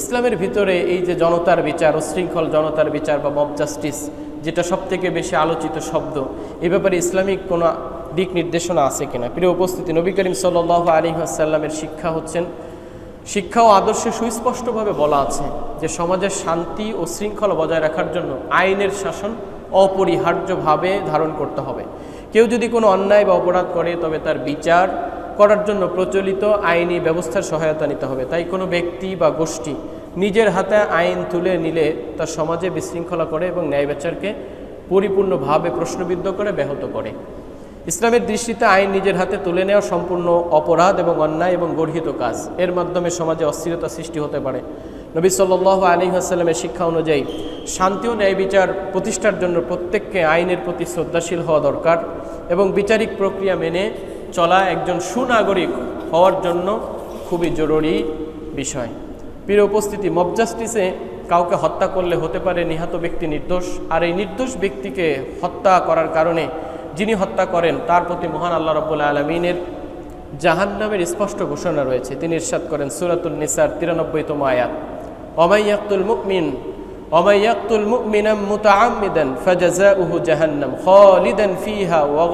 ইসলামের ভিতরে এই যে জনতার বিচার, উশৃঙ্খল জনতার বিচার বা মব জাস্টিস যেটা সব থেকে বেশি আলোচিত শব্দ, এ ব্যাপারে ইসলামিক কোনো দিক নির্দেশনা আছে কিনা? প্রিয় উপস্থিতি, নবী করিম সাল আলী আসাল্লামের শিক্ষা হচ্ছেন, শিক্ষা ও আদর্শে সুস্পষ্টভাবে বলা আছে যে সমাজের শান্তি ও শৃঙ্খলা বজায় রাখার জন্য আইনের শাসন অপরিহার্যভাবে ধারণ করতে হবে। কেউ যদি কোনো অন্যায় বা অপরাধ করে, তবে তার বিচার করার জন্য প্রচলিত আইনি ব্যবস্থার সহায়তা নিতে হবে। তাই কোনো ব্যক্তি বা গোষ্ঠী নিজের হাতে আইন তুলে নিলে তা সমাজে বিশৃঙ্খলা করে এবং ন্যায় বিচারকে পরিপূর্ণভাবে প্রশ্নবিদ্ধ করে, ব্যাহত করে। ইসলামের দৃষ্টিতে আইন নিজের হাতে তুলে নেওয়া সম্পূর্ণ অপরাধ এবং অন্যায় এবং গর্হিত কাজ। এর মাধ্যমে সমাজে অস্থিরতা সৃষ্টি হতে পারে। নবী সাল্লাহ আলী আসাল্লামের শিক্ষা অনুযায়ী, শান্তি ও ন্যায় বিচার প্রতিষ্ঠার জন্য প্রত্যেককে আইনের প্রতি শ্রদ্ধাশীল হওয়া দরকার এবং বিচারিক প্রক্রিয়া মেনে চলা একজন সুনাগরিক হওয়ার জন্য খুবই জরুরি বিষয়। প্রিয় উপস্থিতি মব জাস্টিসে কাউকে হত্যা করলে হতে পারে নিহত ব্যক্তি নির্দোষ, আর এই নির্দোষ ব্যক্তিকে হত্যা করার কারণে যিনি হত্যা করেন, তার প্রতি মহান আল্লাহ রব্বুল্লা আলমিনের জাহান্নামের স্পষ্ট ঘোষণা রয়েছে। তিনি ইরশাদ করেন সুরাতুল নিসার তিরানব্বইতম আয়াত। অমাইয়াকুল মুকমিন অমাইয়াকুল মুকমিনাম মুতাআম্মিদান ফাজাজাউহু জাহান্নাম খালিদান ফিহা ওয়া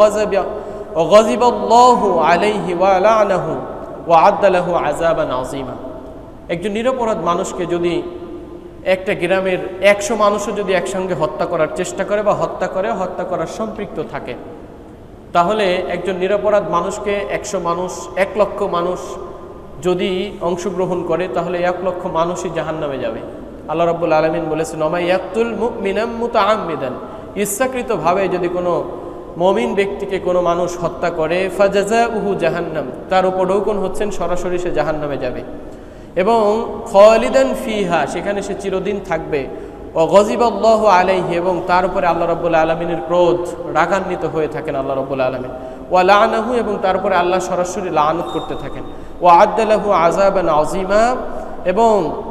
একজন নিরপরাধ মানুষকে যদি একটা গ্রামের একশো মানুষও যদি একসঙ্গে হত্যা করার চেষ্টা করে বা হত্যা করে, হত্যা করার সম্পৃক্ত থাকে, তাহলে একজন নিরপরাধ মানুষকে একশো মানুষ, এক লক্ষ মানুষ যদি অংশগ্রহণ করে, তাহলে এক লক্ষ মানুষই জাহান নামে যাবে। আল্লাহ রব্বুল আলমিন বলেছেন অমাই ইয়াকুল মিনাম মুতা আহমিদান ইচ্ছাকৃতভাবে যদি কোনো মমিন ব্যক্তিকে কোনো মানুষ হত্যা করে ফাজাজা উহু জাহান্নাম, তার উপর ডৌকন হচ্ছেন, সরাসরি সে জাহান্নামে যাবে। এবং খলিদান ফিহা, সেখানে সে চিরদিন থাকবে। ও গজিবাল্লাহ আলাইহি, এবং তার উপরে আল্লাহ রব্বুল আলমিনের ক্রোধ, রাগান্বিত হয়ে থাকেন আল্লাহ রব্বুল আলমিন। ও লানাহু, এবং তারপরে আল্লাহ সরাসরি লানত করতে থাকেন। ও আদালাহু আজাবান আজিমা এবং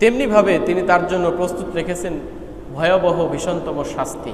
তেমনিভাবে তিনি তার জন্য প্রস্তুত রেখেছেন ভয়াবহ, ভীষণতম শাস্তি।